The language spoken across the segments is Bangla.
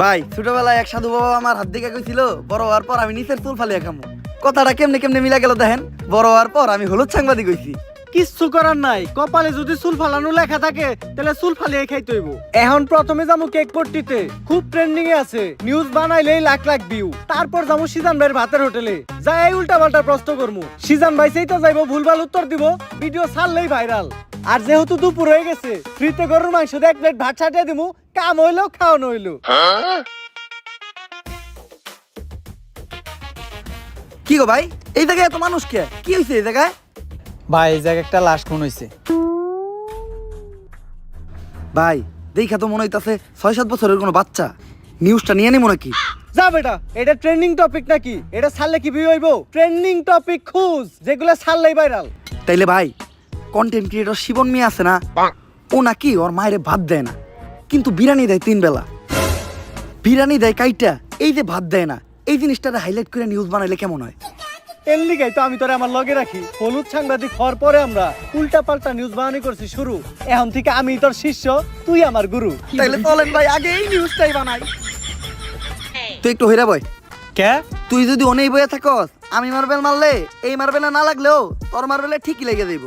ভাই, ছোটবেলায় এক সাধু বাবা আমার হাত দিকে কইছিল, বড় হওয়ার পর আমি নিচের চুল ফালিয়ে খামু। কথাটা কেমনে কেমনে মিলা গেল দেখেন, বড় হওয়ার পর আমি হলুদ সাংবাদিক হইছি। কিচ্ছু করার নাই, কপালে যদি চুল ফালানো লেখা থাকে, তাহলে চুল ফালিয়ে খাই হইব। এখন প্রথমে যাব কেক পট্টিতে খুব ট্রেন্ডিং এ আছে নিউজ বানাইলেই লাখ লাখ ভিউ তারপর যাব সিজান ভাইয়ের ভাতের হোটেলে, যাই উল্টা পাল্টা প্রশ্ন করমু। সিজান ভাই সেই তো যাইবো, ভুলভাল উত্তর দিব ভিডিও ছাড়লেই ভাইরাল আর যেহেতু দুপুর হয়ে গেছে ফ্রিতে গরুর মাংস দিয়ে এক প্লেট ভাত ছাটিয়ে দিমু কাম হইল খাওয়ানো হইল। কি গো ভাই? এই জায়গায় এত মানুষ কে? কি হয়েছে এই জায়গায়? ভাই এই জায়গায় একটা লাশ খুন হয়েছে ভাই দেখা তো মনে হইতাছে ছয় সাত বছরের কোনো বাচ্চা। নিউজটা নিয়ে নিবো নাকি? যা বেটা এটা ট্রেন্ডিং টপিক নাকি? এটা ছাড়লে কি ভিউ হইব? ট্রেন্ডিং টপিক খুঁজ যেগুলো ছাড়লেই ভাইরাল তাইলে ভাই কন্টেন্ট ক্রিয়েটর শিবন মিয়া আছে না ও নাকি ওর মায়ের ভাত দেয় না। কিন্তু বিরিয়ানি দেয় তিন বেলা। বিরিয়ানি দেয় কাইটা এই যে ভাত দেয় না এই জিনিসটারে হাইলাইট করে নিউজ বানাইলে কেমন হয়? এর লিগাই তো আমি তোরে আমার লগে রাখি। হলুদ সাংবাদিক হওয়ার পরে আমরা উল্টা পাল্টা নিউজ বানানি করছি শুরু। এখন থেকে আমি তোর শিষ্য তুই আমার গুরু। তাইলে চলেন ভাই আগে এই নিউজটাই বানাই। তুই একটু হইরা বয়। কে? তুই যদি অনেই বয়ে থাকস আমি মার্বেল মারলে এই মার্বেলে না লাগলেও তোর মার্বেলে ঠিকই লেগে যাইব।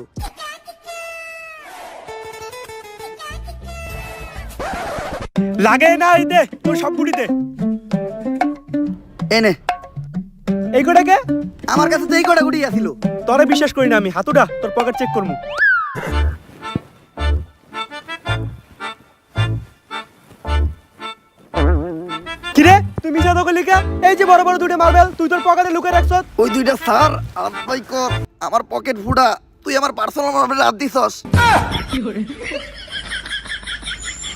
লাগে না এই দে তোর সব গুড়ি দে। এনে এই গোটাকে আমার কাছে তো এই কটা গুটি আছিল। তোরে বিশ্বাস করি না আমি হাতুডা তোর পকেট চেক করমু। কিরে তুই মিশা দোকান লিখা এই যে বড় বড় দুটো মার্বেল তুই তোর পকেটে লুকিয়ে রাখছ? ওই দুইটা স্যার আর ভাই কর আমার পকেট ফুটা তুই আমার পার্সোনাল মার্বেল হাত দিছস।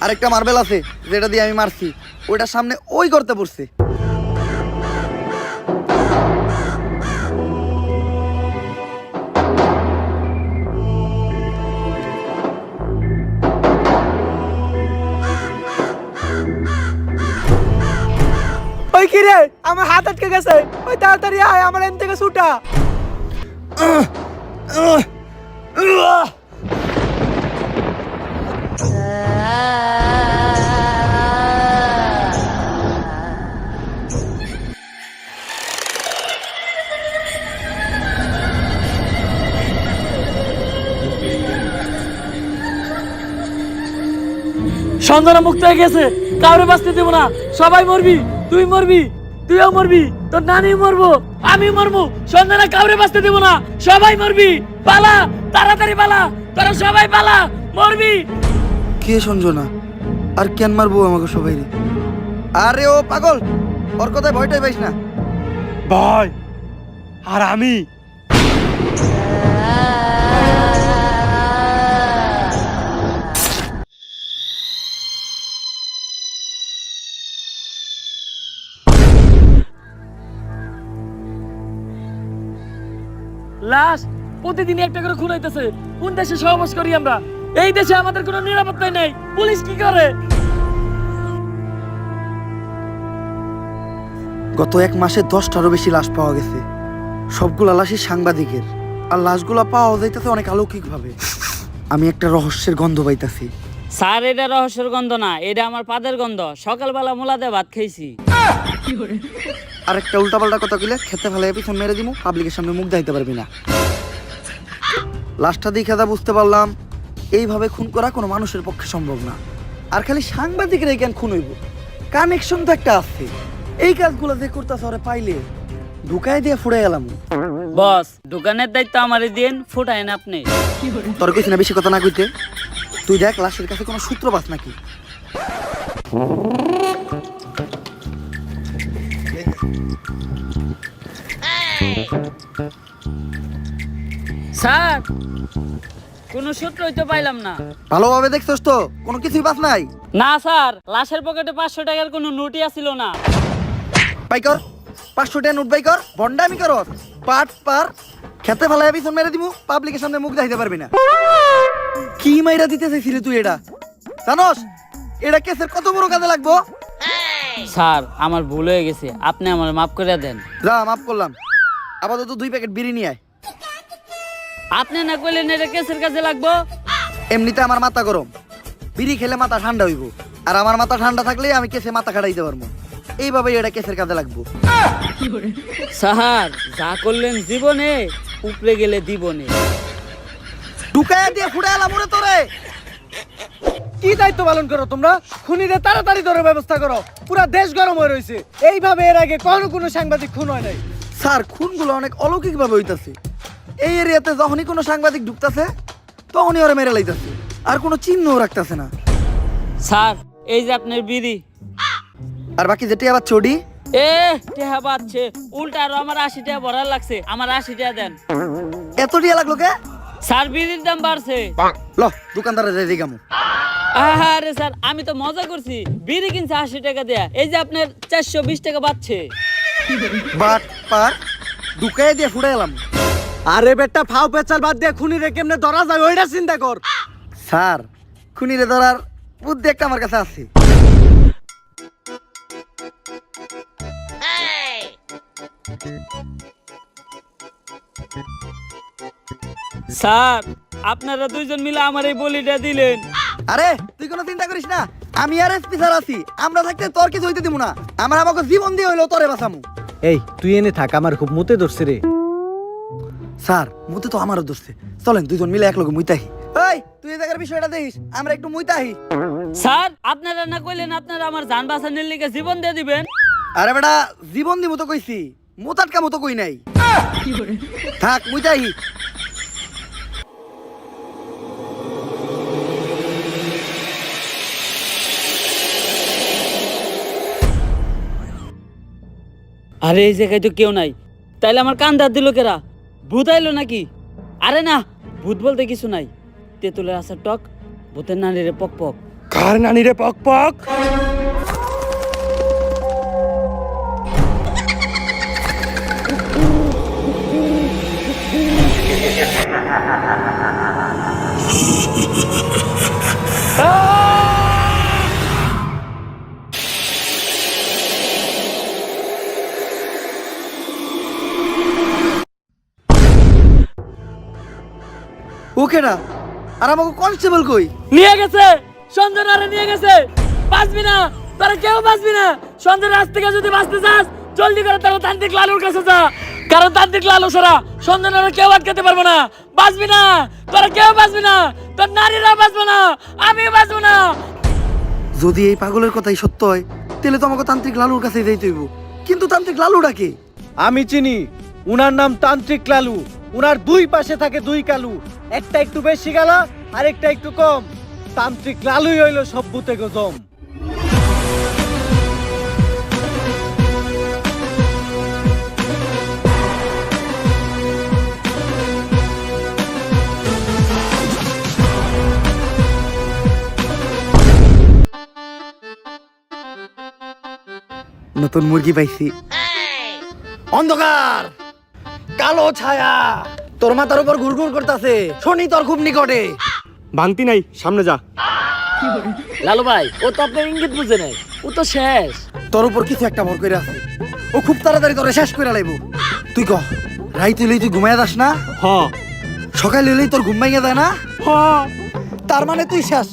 আরেকটা মার্বেল আছে যেটা দিয়ে আমি মারছি। ওইটার সামনে ওই করতে পড়ছে। ওই কিরে আমার হাত আটকে গেছে। ওই তাড়াতাড়ি আয় আমার এন থেকে ছুটা। সন্ধানা মুক্ত হয়ে গেছে। কাউরে বাঁচতে দেবো না। সবাই মরবি তুই মরবি তুইও মরবি তোর নানি মরবো আমি মরবো। সন্ধানা কাউরে বাঁচতে দেবো না। সবাই মরবি পালা তাড়াতাড়ি পালা তোরা সবাই পালা মরবি। কে সঞ্জনা আর কেন মারবো আমাকে সবাই রে আরে ও পাগল ওর কথায় ভয়টাই পাইস না। ভয় আর আমি? লাশ প্রতিদিনই একটা করে খুন হইতেছে। কোন দেশে সহবাস করি আমরা? এই দেশে আমাদের কোনো নিরাপত্তাই নেই। পুলিশ কি করে? গত এক মাসে দশটারও বেশি লাশ পাওয়া গেছে। সবগুলা লাশই সাংবাদিকের। আর লাশগুলা পাওয়া যাইতেছে অনেক অলৌকিকভাবে আমি একটা রহস্যের গন্ধ পাইতাছি। স্যার এটা রহস্যের গন্ধ না। এটা আমার পাদের গন্ধ। সকালবেলা মোলাতে ভাত খাইছি। আর একটা উল্টাপাল্টা কথা কইলে খেতে ফেলে পিছন মেরে দিমু। পাবলিকের সামনে মুখ দেখাইতে পারবি না। লাশটা দেখে যা বুঝতে পারলাম এইভাবে খুন করা কোনো মানুষের পক্ষে সম্ভব না। আর খালি সাংবাদিকের কেন খুন হইব। কানেকশন তো একটা আছে। এই কাজগুলো যে করতেছে ওরে পাইলে ঢুকাই দিয়ে ফুড়ে গেলাম বস দোকানের দায়িত্ব আমারই দিন ফুটাইন আপনি। তোর কিছু না বেশি কথা না কইতে? তুই দেখ লাশের কাছে কোনো সূত্র পাস নাকি স্যার কোনো সূত্রই তো পাইলাম না। ভালোভাবে দেখছস তো কোনো কিছুই পাস নাই। না স্যার লাশের পকেটে পাঁচশো টাকার কোনো নোটই আসিল না। বাই কর পাঁচশো টাকা নোট বাই কর বন্ডামি কর পাট পার খেতে ফেলায় পিছন মেরে দিমু পাবলিকের সামনে মুখ দেখাইতে পারবি না। কি মাইরা দিতে চাইছিলি তুই এটা? জানোস এটা কেসের কত বড় কাজে লাগবো? স্যার আমার ভুল হয়ে গেছে আপনি আমার মাফ করে দেন। যা মাফ করলাম। আপাতত দুই প্যাকেট বিড়ি নিয়ে আয়। আপনি না করলেন এটা কেসের কাছে লাগবো? এমনিতে আমার মাথা গরম। বিড়ি খেলে মাথা ঠান্ডা হইব। আর আমার মাথা ঠান্ডা থাকলে আমি কেসে মাথা খাটাইতে পারব। এইভাবেই এটা কেসের কাজে লাগবো। স্যার যা করলেন জীবনে উপরে গেলে দিবনে। ঢুকায় দিয়ে ফুটে এলাম ওরে তোরে। কি দায়িত্ব পালন করো তোমরা? খুনিরে তাড়াতাড়ি ধরে ব্যবস্থা করো। পুরা দেশ গরম হয়ে রয়েছে এইভাবে এর আগে কখনো কোনো সাংবাদিক খুন হয় নাই। স্যার খুনগুলো অনেক অলৌকিক ভাবে হইতাছে। এই এরিয়াতে যখনই কোনো সাংবাদিক ঢুকতেছে তখনই ওরা মেরে লাইতাছে। আর কোনো চিহ্নও রাখতাছে না। স্যার এই যে আপনার বিড়ি। আর বাকি যেটি আবার চডি এ টেহা পাচ্ছে উল্টা আরও আমার আশি টাকা ভরার লাগছে আমার আশি টাকা দেন। এত টিয়া লাগল কে? স্যার বিড়ির দাম বাড়ছে। ল দোকানদারে যাই দিগামু আরে স্যার আমি তো মজা করছি। বিড়ি কিনছে আশি টাকা দেয়া এই যে আপনার চারশো বিশ টাকা বাড়ছে। বাট পার ঢুকায় দিয়ে ফুটে এলাম আরে বেটা ফাও পেচাল বাদ দিয়ে খুনিরে কেমনে ধরা যায় ওইটা চিন্তা কর। স্যার খুনিরে ধরার বুদ্ধি একটা আমার কাছে আছে। স্যার আপনারা দুইজন মিলে আমার এই বলিটা দিলেন। আরে তুই কোনো চিন্তা করিস না আমি আর এসপি স্যার আছি আমরা থাকতে তোর কিছু হইতে দিব না। আমার আমাকে জীবন দিয়ে হইল তোরে বাঁচামু। এই তুই এনে থাক আমার খুব মুতে ধরছে রে। স্যার মুতে তো আমারও দোষে চলেন দুজন মিলে এক লগে মুইতাহি এই তুই এই জায়গার বিষয়টা দেখিস আমরা একটু মুইতাহি স্যার আপনারা না কইলেন আপনারা আমার যান বাঁচানোর লিগে জীবন দিয়ে দিবেন। আরে বেটা জীবন দিমু তো কইছি মুতাটকা মতো কই নাই। থাক মুইতাহি আরে এই জায়গায় তো কেউ নাই। তাইলে আমার কান দাঁত দিল কেরা? ভূত আইলো নাকি? আরে না ভূত বলতে কিছু নাই। তেঁতুলের আসার টক ভূতের নানিরে পক পক। কার নানি রে পক? পক ওকেটা আর আমাকে কনস্টেবল কই? নিয়ে গেছে। সঞ্জনারে নিয়ে গেছে। বাঁচবি না। তারা কেউ বাঁচবি না। সঞ্জনের রাত থেকে যদি বাঁচতে চাস জলদি করে তারা তান্ত্রিক লালুর কাছে যা। কারণ তান্ত্রিক লালু ছাড়া সঞ্জনারে কেউ আটকাতে পারব না। বাঁচবি না। তোরা কেউ বাঁচবি না। তোর নারীরা বাঁচবো না। আমি বাঁচবো না। যদি এই পাগলের কথাই সত্য হয় তাহলে তো আমাকে তান্ত্রিক লালুর কাছে যাইতে হইব। কিন্তু তান্ত্রিক লালু ডাকে আমি চিনি। উনার নাম তান্ত্রিক লালু। উনার দুই পাশে থাকে দুই কালু। একটা একটু বেশি গালা আর একটা একটু কম। তান্ত্রিক লালুই হইল সব ভূতে গজম। নতুন মুরগি পাইছি। অন্ধকার! কালো ছায়া! তোর মাথার উপর ঘুরঘুর করতেছে। শনি তোর খুব নিকটে। ভাঙতি নাই সামনে যা। লালু ভাই ও তো আপনার ইঙ্গিত বুঝে নেই। ও তো শেষ। তোর উপর কিছু একটা ভর করে আছে। ও খুব তাড়াতাড়ি তোরে শেষ করে লাইব। তুই কহ রাইতে লই তুই ঘুমায় যাস না? হ। সকালে লই তোর ঘুম ভাঙে যায় না? হ। তার মানে তুই শেষ।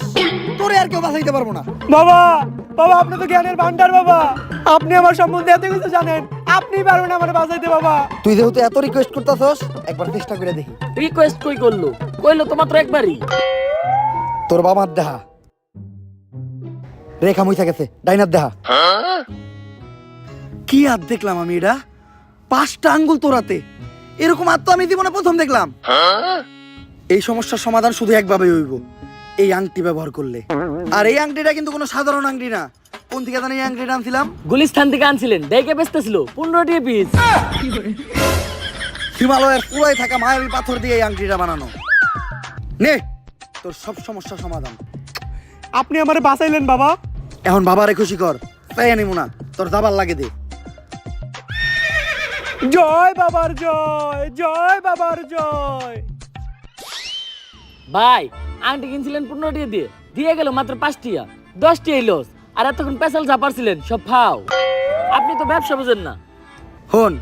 তোরে আর কেউ বাঁচাইতে পারব না। বাবা বাবা আপনি তো জ্ঞানের ভান্ডার বাবা। আপনি আমার সম্বন্ধে এত কিছু জানেন। আপনি পারবেন আমার বাঁচাইতে বাবা। তুই যেহেতু এত রিকোয়েস্ট করতেছস একবার চেষ্টা করে দেখি। রিকোয়েস্ট কই করল? কইলো তো মাত্র একবারই। তোর বাবার দেহা। রেখা মুইসা গেছে ডাইনার দেহা। কি আর দেখলাম আমি এটা? পাঁচটা আঙ্গুল তোরাতে এরকম হাত তো আমি জীবনে প্রথম দেখলাম। এই সমস্যার সমাধান শুধু একভাবে হইব। এই আংটি ব্যবহার করলে। আর এই আংটিটা কিন্তু কোনো সাধারণ আংটি না। কোন থেকে জানি আনছিলাম গুলিস্তান থেকে আনছিলেন। দেখে বেচতেছিল? পনেরোটি পিস হিমালয়ের পুরাই থাকা মায়াবী পাথর দিয়ে এই আংটিটা বানানো। নে তোর সব সমস্যার সমাধান। আপনি আমারে বাঁচাইলেন বাবা। এখন বাবারে খুশি কর। তাই আনিমু না তোর দাবার লাগে দে। জয় বাবার জয় জয় বাবার জয়। ভাই আংটি কিনছিলেন পনেরোটি দিয়ে। দিয়ে গেল মাত্র পাঁচটিয়া। দশটি লস আর এতক্ষণ পেশাল চাপারছিলেন সব ফাও। আপনি তো ব্যবসা বুঝেন না। হন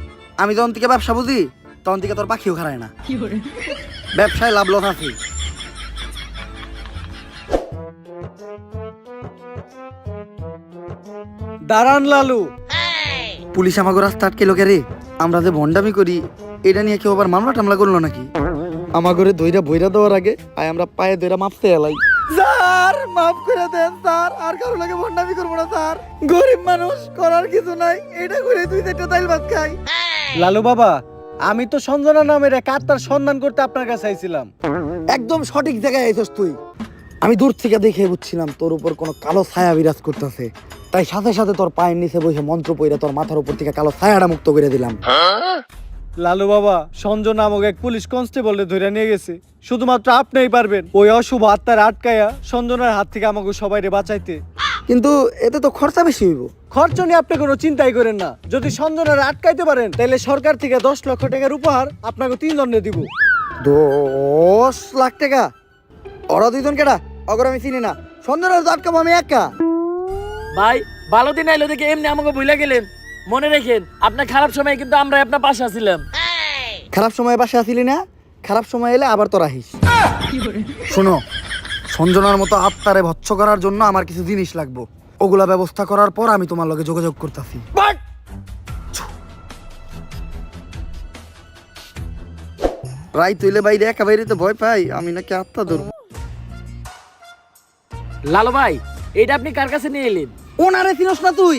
আমি যখন থেকে ব্যবসা বুঝি তখন থেকে তোর পাখিও খারায় না। ব্যবসায় লাভ লস আছে। দাঁড়ান লালু। পুলিশ আমাকে রাস্তা আটকে লোকে রে। আমরা যে ভন্ডামি করি এটা নিয়ে কেউ আবার মামলা টামলা করল নাকি? আমাগরে দইরা বইরা দেওয়ার আগে আয় আমরা পায়ে দইরা মাপতে এলাই। স্যার মাফ করে দেন স্যার আর কারও লাগে ভন্ডামি করব না স্যার। গরিব মানুষ করার কিছু নাই এটা করে তুই একটা তাইল ভাত খাই। লালু বাবা আমি তো সঞ্জনা নামের এক আত্মার সন্ধান করতে আপনার কাছে আইছিলাম। একদম সঠিক জায়গায় আইছস তুই। আমি দূর থেকে দেখে বুঝছিলাম তোর উপর কোনো কালো ছায়া বিরাজ করতেছে। তাই সাথে সাথে তোর পায়ের নিচে বসে মন্ত্র পইরা তোর মাথার উপর থেকে কালো ছায়াটা মুক্ত করে দিলাম। লালু বাবা সঞ্জয় নামক এক পুলিশ কনস্টেবল ধরে নিয়ে গেছে। শুধুমাত্র আপনিই পারবেন ওই অশুভ আত্মার আটকায়া সঞ্জনার হাত থেকে আমাকে সবাইরে বাঁচাইতে। কিন্তু এতে তো খরচা বেশি হইব। খরচ নিয়ে আপনি কোনো চিন্তাই করেন না। যদি সঞ্জনার আটকাইতে পারেন তাহলে সরকার থেকে দশ লক্ষ টাকার উপহার আপনাকে তিন দণ্ডে দিব। দশ লাখ টাকা? ওরা দুইজন কেটা অগর আমি চিনি না। সন্ধ্যা আটকাবো আমি একা। ভাই ভালো দিন আইলো দেখে এমনি আমাকে ভুলে গেলেন। মনে রেখেন আপনার খারাপ সময় কিন্তু আমরা আপনার পাশে আছিলাম। খারাপ সময় বাসে আসিলি না? খারাপ সময় এলে আবার তোর আহিস। শোনো সঞ্জনার মতো আত্মারে ভৎস করার জন্য আমার কিছু জিনিস লাগবো। ওগুলা ব্যবস্থা করার পর আমি তোমার লগে যোগাযোগ করতেছি। রাই তুইলে বাইরে একা বাইরে তো ভয় পাই আমি নাকি আত্মা ধরবো। লালু ভাই এটা আপনি কার কাছে নিয়ে এলেন? ওনারে চিনস না তুই?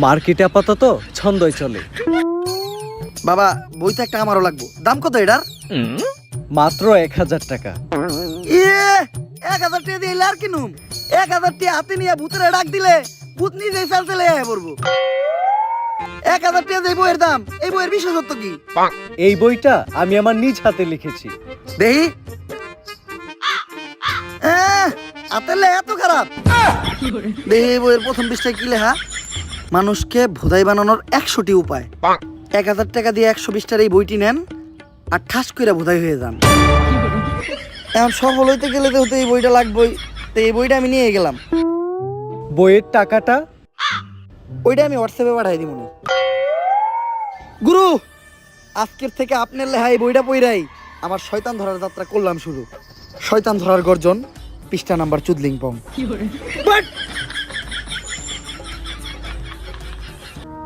মার্কেটে আপাতত ছন্দই চলে। বাবা বইটা একটা আমারও লাগবো। দাম কত এটার? মাত্র এক হাজার টাকা। ইয়ে এক হাজার টাকা দিয়ে আর কিনুম। এক হাজার টাকা হাতে নিয়ে ভূতের ডাক দিলে ভূত নিজেই চাল চলে পড়ব। এক হাজার টাকা দিয়ে এই বইয়ের দাম এই বইয়ের বিশেষত্ব কি? এই বইটা আমি আমার নিজ হাতে লিখেছি। দেহি হাতের লেখা এত খারাপ। দেহি এই বইয়ের প্রথম পৃষ্ঠায় কি লেখা? মানুষকে ভোদাই বানানোর একশোটি উপায়। এক হাজার টাকা দিয়ে একশো বিশটার এই বইটি নেন আর ঠাস করে ভোদাই হয়ে যান। এখন সফল হইতে গেলে তো হতে এই বইটা লাগবেই। তো এই বইটা আমি নিয়ে গেলাম। বইয়ের টাকাটা ওইটা আমি হোয়াটসঅ্যাপে পাঠাই দিব গুরু আজকের থেকে আপনার লেহাই বইটা পইরাই। আমার শয়তান ধরার যাত্রা করলাম শুরু। শয়তান ধরার গর্জন পৃষ্ঠা নাম্বার চুদলিং পং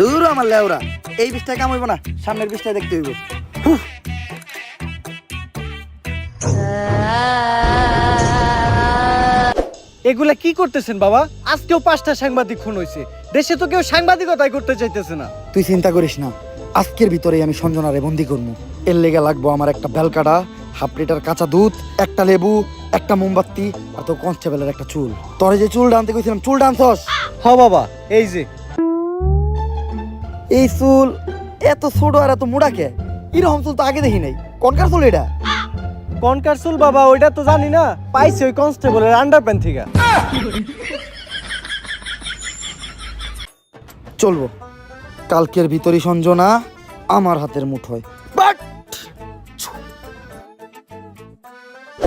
দূর আমার লেওরা। এই বিষটায় কাম হইব না সামনের বিষটায় দেখতে হইব। এগুলা কি করতেছেন বাবা? আজকেও পাঁচটা সাংবাদিক খুন হয়েছে দেশে তো কেউ সাংবাদিকতাই করতে চাইতেছে না। তুই চিন্তা করিস না আজকের ভিতরেই আমি সঞ্জনারে বন্দি করব এর লেগে লাগবো আমার একটা বেলকাটা হাফ লিটার কাঁচা দুধ একটা লেবু একটা মোমবাতি আর তো কনস্টেবলের একটা চুল। তোরে যে চুল ডানতে কইছিলাম চুল ডানছস? হ বাবা এই যে। এই চুল এত ছোট আর এত মোড়া কে? এরকম চুল তো আগে দেখি নাই। কনকার চুল এটা? কনকার চুল বাবা ওইটা তো জানি না। পাইছে ওই কনস্টেবলের আন্ডার প্যান্ট থেকে। চলবো। কালকের ভিতরই সঞ্জনা আমার হাতের মুঠোয়।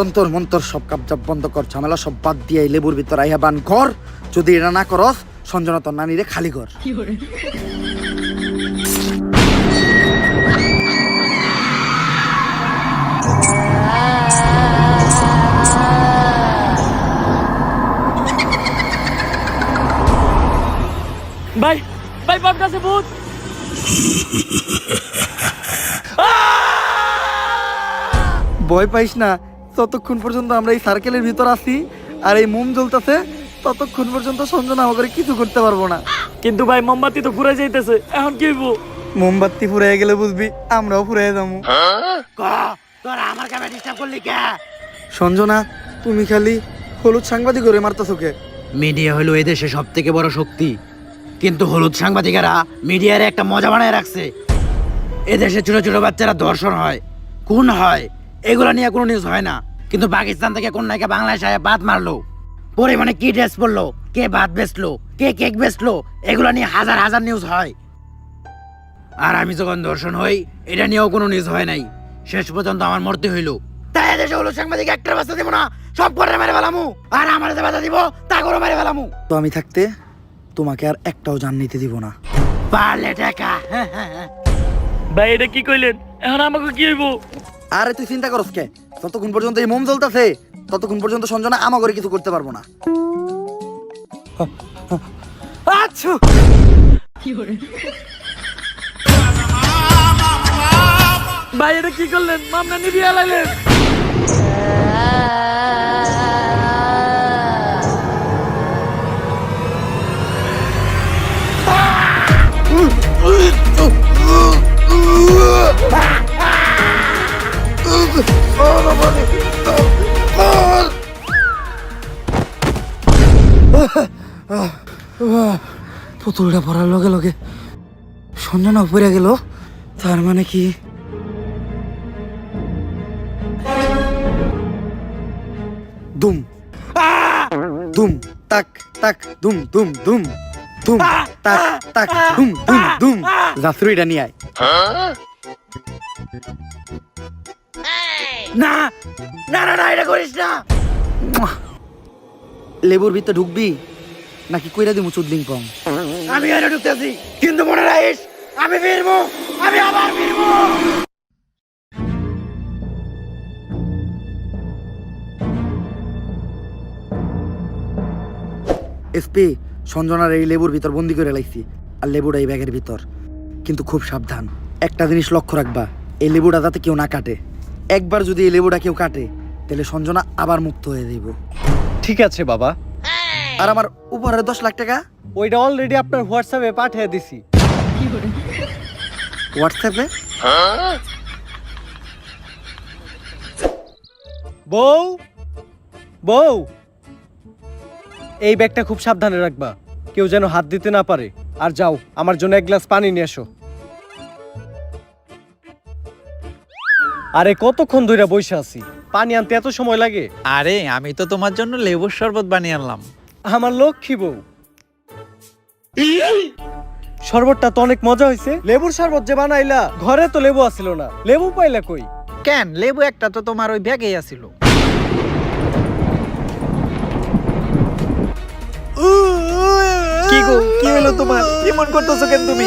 চন্তর মন্তর সব কাবজাব বন্ধ কর ঝামেলা সব বাদ দিয়ে লেবুর ভিতর আইয়া বান কর। যদি এটা না করস সঞ্জনা তোর নানিরে খালি কর। ভাই ভাই বাপটা আছে ভূত। ভয় পাইস না ততক্ষণ পর্যন্ত আমরা এই সার্কেলের ভিতর আছি আর এই মোম জ্বলতেছে ততক্ষণ পর্যন্ত সঞ্জনা আমাকে কিছু করতে পারব না। কিন্তু ভাই মোমবাতি তো ঘুরে যাইতেছে এখন কি হইব? মোমবাতি ফুরাই গেলে বুঝবি আমরাও ফুরাই যাব। সঞ্জনা তুমি খালি হলুদ সাংবাদিক করে মারতেছো কে? মিডিয়া হলো এদেশে সব থেকে বড় শক্তি। কিন্তু হলুদ সাংবাদিকেরা মিডিয়ার একটা মজা বানায় রাখছে। এদেশে ছোট ছোট বাচ্চারা ধর্ষণ হয় খুন হয় এগুলো নিয়ে কোনো নিউজ হয় না। কিন্তু পাকিস্তান থেকে কোন নায়িকা বাংলাদেশে আয়া বাদ মারলো? পরে মানে কি ড্রেস পরলো? কে ভাত বেচলো? কে কেক বেচলো? এগুলো নিয়ে হাজার হাজার নিউজ হয়। আর আমি যখন ধর্ষণ হই এটা নিয়েও কোনো নিউজ হয় নাই। শেষ পর্যন্ত আমার মরতে হইল। তাই এদেশে হলো সাংবাদিক একটা বাস্তা দিব না সব করে মেরে ফেলামু। আর আমার যে বাধা দিব তা করে মেরে ফেলামু। তো আমি থাকতে তোমাকে আর একটাও জান নিতে দিব না। পারলে টাকা। ভাই এটা কি কইলেন? এখন আমাকে কি হইব? আরে তুই চিন্তা করস কে? ততক্ষণ পর্যন্ত এই মোম জ্বলতেছে, ততক্ষণ পর্যন্ত সঞ্জনা আমা করে কিছু করতে পারব না। আচ্ছা। কি করলেন? মামলা নিবি আলাইলেন পুতুলটা পড়ার লগে লগে সঞ্জনা পড়ে গেল। তার মানে কি? দুম। দুম, তাক তাক, দুম দুম দুম দুম, তাক তাক, দুম দুম দুম। জাসুরিটা নিয়ে আয়। না না না না এটা করিস না। লেবুর ভিতরে ঢুকবি নাকি কইরা দিমু চুদলিং পং? আমি এনে ঢুকতেছি কিন্তু মনে রাখিস আমি ফিরবো আমি আবার ফিরবো। এসপি সঞ্জনার এই লেবুর ভিতর বন্দি করে লাইছি আর লেবুটা এই ব্যাগের ভিতর। কিন্তু খুব সাবধান একটা জিনিস লক্ষ্য রাখবা এই লেবুটা যাতে কেউ না কাটে। একবার যদি এই লেবুটা কেউ কাটে তাহলে সঞ্জনা আবার মুক্ত হয়ে যাইব। ঠিক আছে বাবা। আর আমার উপহারে দশ লাখ টাকা? ওইটা অলরেডি আপনার হোয়াটসঅ্যাপে পাঠিয়ে দিছি। হোয়াটসঅ্যাপে বউ বউ এই ব্যাগটা খুব সাবধানে রাখবা। কেউ যেন হাত দিতে না পারে। আর যাও আমার জন্য এক গ্লাস পানি নিয়ে এসো। আরে কতক্ষণ ধরে বসে আছি? পানি আনতে এত সময় লাগে? আরে আমি তো তোমার জন্য লেবুর শরবত বানিয়ে আনলাম। আমার লক্ষ্মী বউ। শরবতটা তো অনেক মজা হয়েছে লেবুর শরবত যে বানাইলা ঘরে তো লেবু আসিল না। লেবু পাইলা কই? কেন? লেবু একটা তো তোমার ওই ব্যাগেই আছিল। কি গো কি হলো তোমার? কেমন করতেছো কেন তুমি?